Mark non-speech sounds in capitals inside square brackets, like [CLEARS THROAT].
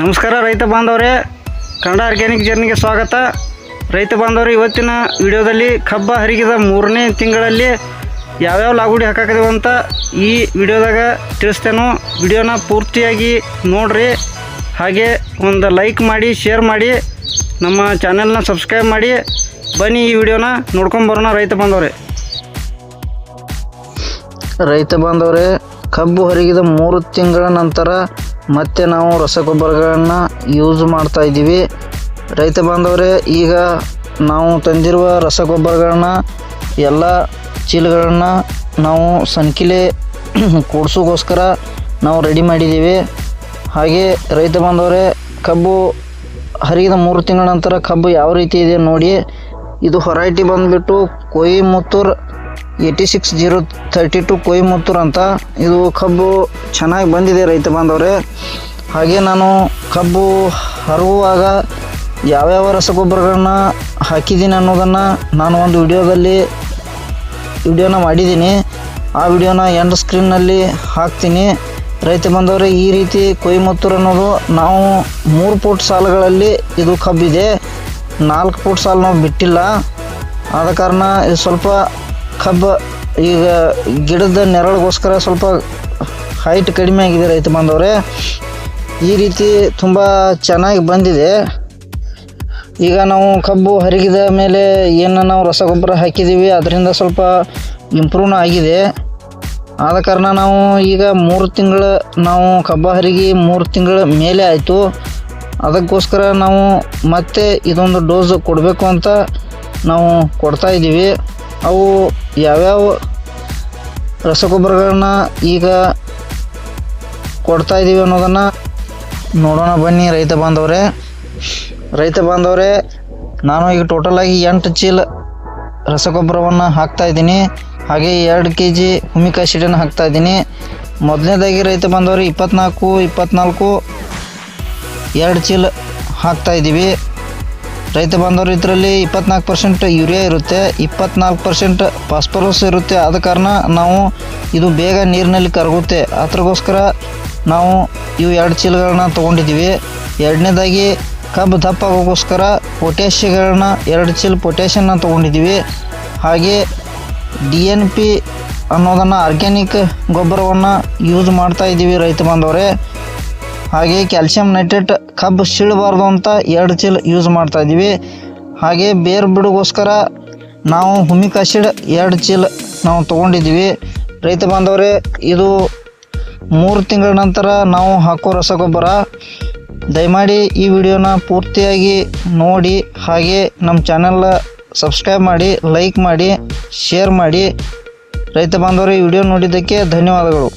ನಮಸ್ಕಾರ ರೈತ ಬಾಂಧವರೇ. ಕನ್ನಡ ಆರ್ಗ್ಯಾನಿಕ್ ಜರ್ನಿಗೆ ಸ್ವಾಗತ. ರೈತ ಬಾಂಧವರು, ಇವತ್ತಿನ ವಿಡಿಯೋದಲ್ಲಿ ಕಬ್ಬ ಹರಿಗಿದ ಮೂರನೇ ತಿಂಗಳಲ್ಲಿ ಯಾವ್ಯಾವ ಲಾಗುಡಿ ಹಾಕಾಕದೇವು ಅಂತ ಈ ವಿಡಿಯೋದಾಗ ತಿಳಿಸ್ತೇನೋ. ವಿಡಿಯೋನ ಪೂರ್ತಿಯಾಗಿ ನೋಡ್ರಿ. ಹಾಗೆ ಒಂದು ಲೈಕ್ ಮಾಡಿ, ಶೇರ್ ಮಾಡಿ, ನಮ್ಮ ಚಾನೆಲ್ನ ಸಬ್ಸ್ಕ್ರೈಬ್ ಮಾಡಿ. ಬನ್ನಿ ಈ ವಿಡಿಯೋನ ನೋಡ್ಕೊಂಬರೋಣ ರೈತ ಬಾಂಧವ್ರೆ. ರೈತ ಬಾಂಧವರೇ, ಕಬ್ಬು ಹರಿಗಿದ ಮೂರು ತಿಂಗಳ ನಂತರ ಮತ್ತೆ ನಾವು ರಸಗೊಬ್ಬರಗಳನ್ನು ಯೂಸ್ ಮಾಡ್ತಾ ಇದ್ದೀವಿ. ರೈತ ಬಾಂಧವರೇ, ಈಗ ನಾವು ತಂದಿರುವ ರಸಗೊಬ್ಬರಗಳನ್ನ, ಎಲ್ಲ ಚೀಲಗಳನ್ನು ನಾವು ಸಂಕಿಲೆ [CLEARS THROAT] ಕೂಡಿಸೋಕ್ಕೋಸ್ಕರ ನಾವು ರೆಡಿ ಮಾಡಿದ್ದೀವಿ. ಹಾಗೆ ರೈತ ಬಾಂಧವರೇ, ಕಬ್ಬು ಹರಿದ ಮೂರು ತಿಂಗಳ ನಂತರ ಕಬ್ಬು ಯಾವ ರೀತಿ ಇದೆ ನೋಡಿ, ಇದು ಹೊರೈಟಿ ಬಂದುಬಿಟ್ಟು Coimbatore eighty six zero thirty two Coimbatore ಅಂತ. ಇದು ಕಬ್ಬು ಚೆನ್ನಾಗಿ ಬಂದಿದೆ ರೈತ ಬಾಂಧವ್ರೆ. ಹಾಗೆ ನಾನು ಕಬ್ಬು ಹರಗುವಾಗ ಯಾವ್ಯಾವ ರಸಗೊಬ್ಬರಗಳನ್ನ ಹಾಕಿದ್ದೀನಿ ಅನ್ನೋದನ್ನು ನಾನು ಒಂದು ವಿಡಿಯೋದಲ್ಲಿ ವಿಡಿಯೋನ ಮಾಡಿದ್ದೀನಿ. ಆ ವಿಡಿಯೋನ ಎಂಡ್ ಸ್ಕ್ರೀನ್ನಲ್ಲಿ ಹಾಕ್ತೀನಿ. ರೈತ ಬಂದವರೇ ಈ ರೀತಿ ಕೊಯಮತ್ತೂರು ಅನ್ನೋದು ನಾವು ಮೂರು ಫುಟ್ ಸಾಲುಗಳಲ್ಲಿ ಇದು ಕಬ್ಬಿದೆ. ನಾಲ್ಕು ಫುಟ್ ಸಾಲು ನಾವು ಬಿಟ್ಟಿಲ್ಲ. ಆದ ಕಾರಣ ಇದು ಸ್ವಲ್ಪ ಕಬ್ಬು, ಈಗ ಗಿಡದ ನೆರಳಿಗೋಸ್ಕರ ಸ್ವಲ್ಪ ಹೈಟ್ ಕಡಿಮೆ ಆಗಿದೆ ರೈತ ಬಾಂಧವ್ರೆ. ಈ ರೀತಿ ತುಂಬ ಚೆನ್ನಾಗಿ ಬಂದಿದೆ. ಈಗ ನಾವು ಕಬ್ಬು ಹರಿಗಿದ ಮೇಲೆ ಏನು ನಾವು ರಸಗೊಬ್ಬರ ಹಾಕಿದ್ದೀವಿ ಅದರಿಂದ ಸ್ವಲ್ಪ ಇಂಪ್ರೂವ್ನ ಆಗಿದೆ. ಆದ ಕಾರಣ ನಾವು ಈಗ ಮೂರು ತಿಂಗಳು ನಾವು ಕಬ್ಬ ಹರಿಗಿ ಮೂರು ತಿಂಗಳ ಮೇಲೆ ಆಯಿತು. ಅದಕ್ಕೋಸ್ಕರ ನಾವು ಮತ್ತೆ ಇದೊಂದು ಡೋಸ್ ಕೊಡಬೇಕು ಅಂತ ನಾವು ಕೊಡ್ತಾ ಇದ್ದೀವಿ ಅವು ಯಾವ್ಯಾವ ರಸಗೊಬ್ಬರಗಳನ್ನ ಈಗ ಕೊಡ್ತಾ ಇದ್ದೀವಿ ಅನ್ನೋದನ್ನು ನೋಡೋಣ ಬನ್ನಿ ರೈತ ಬಾಂಧವರೇ. ರೈತ ಬಾಂಧವರೇ, ನಾನು ಈಗ ಟೋಟಲಾಗಿ ಎಂಟು ಚೀಲ ರಸಗೊಬ್ಬರವನ್ನು ಹಾಕ್ತಾ ಇದ್ದೀನಿ. ಹಾಗೆ ಎರಡು ಕೆ ಜಿ ಹುಮಿಕಾಯಿ ಸೀಡನ್ನು ಹಾಕ್ತಾ ಇದ್ದೀನಿ. ಮೊದಲನೇದಾಗಿ ರೈತ ಬಾಂಧವರು, ಇಪ್ಪತ್ನಾಲ್ಕು ಇಪ್ಪತ್ನಾಲ್ಕು, ಎರಡು ಚೀಲ ಹಾಕ್ತಾ ಇದ್ದೀವಿ ರೈತ ಬಾಂಧವರು ಇದರಲ್ಲಿ ಇಪ್ಪತ್ನಾಲ್ಕು ಪರ್ಸೆಂಟ್ ಯೂರಿಯಾ ಇರುತ್ತೆ, ಇಪ್ಪತ್ನಾಲ್ಕು ಪರ್ಸೆಂಟ್ ಫಾಸ್ಫರಸ್ ಇರುತ್ತೆ. ಆದ ಕಾರಣ ನಾವು ಇದು ಬೇಗ ನೀರಿನಲ್ಲಿ ಕರಗುತ್ತೆ. ಅದ್ರಗೋಸ್ಕರ ನಾವು ಇವು ಎರಡು ಚೀಲಗಳನ್ನ ತೊಗೊಂಡಿದ್ದೀವಿ. ಎರಡನೇದಾಗಿ ಕಬ್ಬು ದಪ್ಪ ಆಗೋಕ್ಕೋಸ್ಕರ ಪೊಟ್ಯಾಷಿಯಗಳನ್ನ, ಎರಡು ಚೀಲ ಪೊಟ್ಯಾಷಿಯನ್ನ ತೊಗೊಂಡಿದ್ದೀವಿ. ಹಾಗೆ ಡಿ ಎನ್ ಪಿ ಅನ್ನೋದನ್ನು ಆರ್ಗ್ಯಾನಿಕ್ ಗೊಬ್ಬರವನ್ನು ಯೂಸ್ ಮಾಡ್ತಾ ಇದ್ದೀವಿ ರೈತ ಬಾಂಧವರೇ. ಹಾಗೆ ಕ್ಯಾಲ್ಸಿಯಂ ನೈಟ್ರೇಟ್ ಕಬ್ಬು ಸೀಳಬಾರ್ದು ಅಂತ ಎರಡು ಚೀಲ ಯೂಸ್ ಮಾಡ್ತಾ ಇದ್ದೀವಿ. ಹಾಗೆ ಬೇರು ಬಿಡುಗೋಸ್ಕರ ನಾವು ಹುಮಿಕ್ ಆಸಿಡ್ ಎರಡು ಚೀಲ ನಾವು ತೊಗೊಂಡಿದ್ದೀವಿ. ರೈತ ಬಾಂಧವರೇ, ಇದು ಮೂರು ತಿಂಗಳ ನಂತರ ನಾವು ಹಾಕೋ ರಸಗೊಬ್ಬರ. ದಯಮಾಡಿ ಈ ವಿಡಿಯೋನ ಪೂರ್ತಿಯಾಗಿ ನೋಡಿ, ಹಾಗೆ ನಮ್ಮ ಚಾನೆಲ್ ಸಬ್ಸ್ಕ್ರೈಬ್ ಮಾಡಿ ಲೈಕ್ ಮಾಡಿ ಶೇರ್ ಮಾಡಿ. ರೈತ ಬಾಂಧವರು, ಈ ವಿಡಿಯೋ ನೋಡಿದ್ದಕ್ಕೆ ಧನ್ಯವಾದಗಳು.